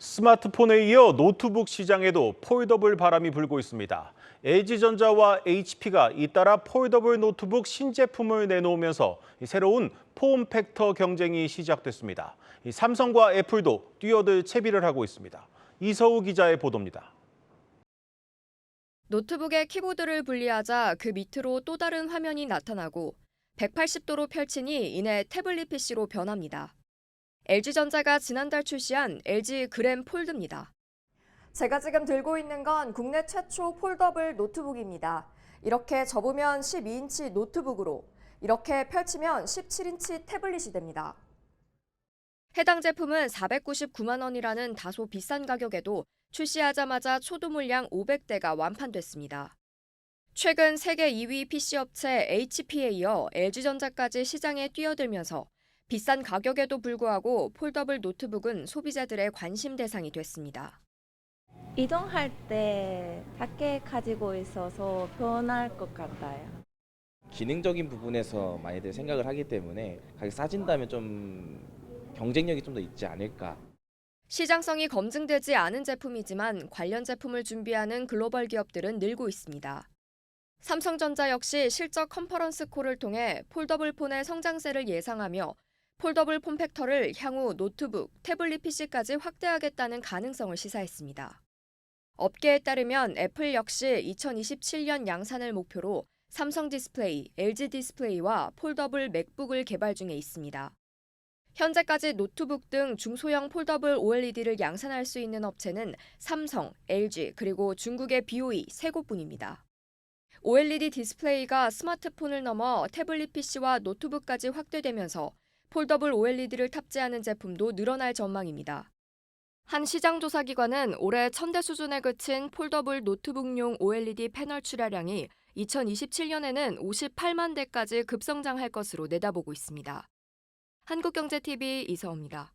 스마트폰에 이어 노트북 시장에도 폴더블 바람이 불고 있습니다. LG전자와 HP가 잇따라 폴더블 노트북 신제품을 내놓으면서 새로운 폼 팩터 경쟁이 시작됐습니다. 이 삼성과 애플도 뛰어들 채비를 하고 있습니다. 이서우 기자의 보도입니다. 노트북의 키보드를 분리하자 그 밑으로 또 다른 화면이 나타나고 180도로 펼치니 이내 태블릿 PC로 변합니다. LG전자가 지난달 출시한 LG 그램 폴드입니다. 제가 지금 들고 있는 건 국내 최초 폴더블 노트북입니다. 이렇게 접으면 12인치 노트북으로, 이렇게 펼치면 17인치 태블릿이 됩니다. 해당 제품은 499만 원이라는 다소 비싼 가격에도 출시하자마자 초도 물량 500대가 완판됐습니다. 최근 세계 2위 PC 업체 HP에 이어 LG전자까지 시장에 뛰어들면서 비싼 가격에도 불구하고 폴더블 노트북은 소비자들의 관심 대상이 됐습니다. 이동할 때 작게 가지고 있어서 편할 것 같아요. 기능적인 부분에서 많이들 생각을 하기 때문에 가격 싸진다면 좀 경쟁력이 좀 더 있지 않을까. 시장성이 검증되지 않은 제품이지만 관련 제품을 준비하는 글로벌 기업들은 늘고 있습니다. 삼성전자 역시 실적 컨퍼런스 콜을 통해 폴더블 폰의 성장세를 예상하며 폴더블 폼 팩터를 향후 노트북, 태블릿 PC까지 확대하겠다는 가능성을 시사했습니다. 업계에 따르면 애플 역시 2027년 양산을 목표로 삼성 디스플레이, LG 디스플레이와 폴더블 맥북을 개발 중에 있습니다. 현재까지 노트북 등 중소형 폴더블 OLED를 양산할 수 있는 업체는 삼성, LG 그리고 중국의 BOE 세 곳뿐입니다. OLED 디스플레이가 스마트폰을 넘어 태블릿 PC와 노트북까지 확대되면서 폴더블 OLED를 탑재하는 제품도 늘어날 전망입니다. 한 시장조사기관은 올해 1000대 수준에 그친 폴더블 노트북용 OLED 패널 출하량이 2027년에는 58만 대까지 급성장할 것으로 내다보고 있습니다. 한국경제TV 이서입니다.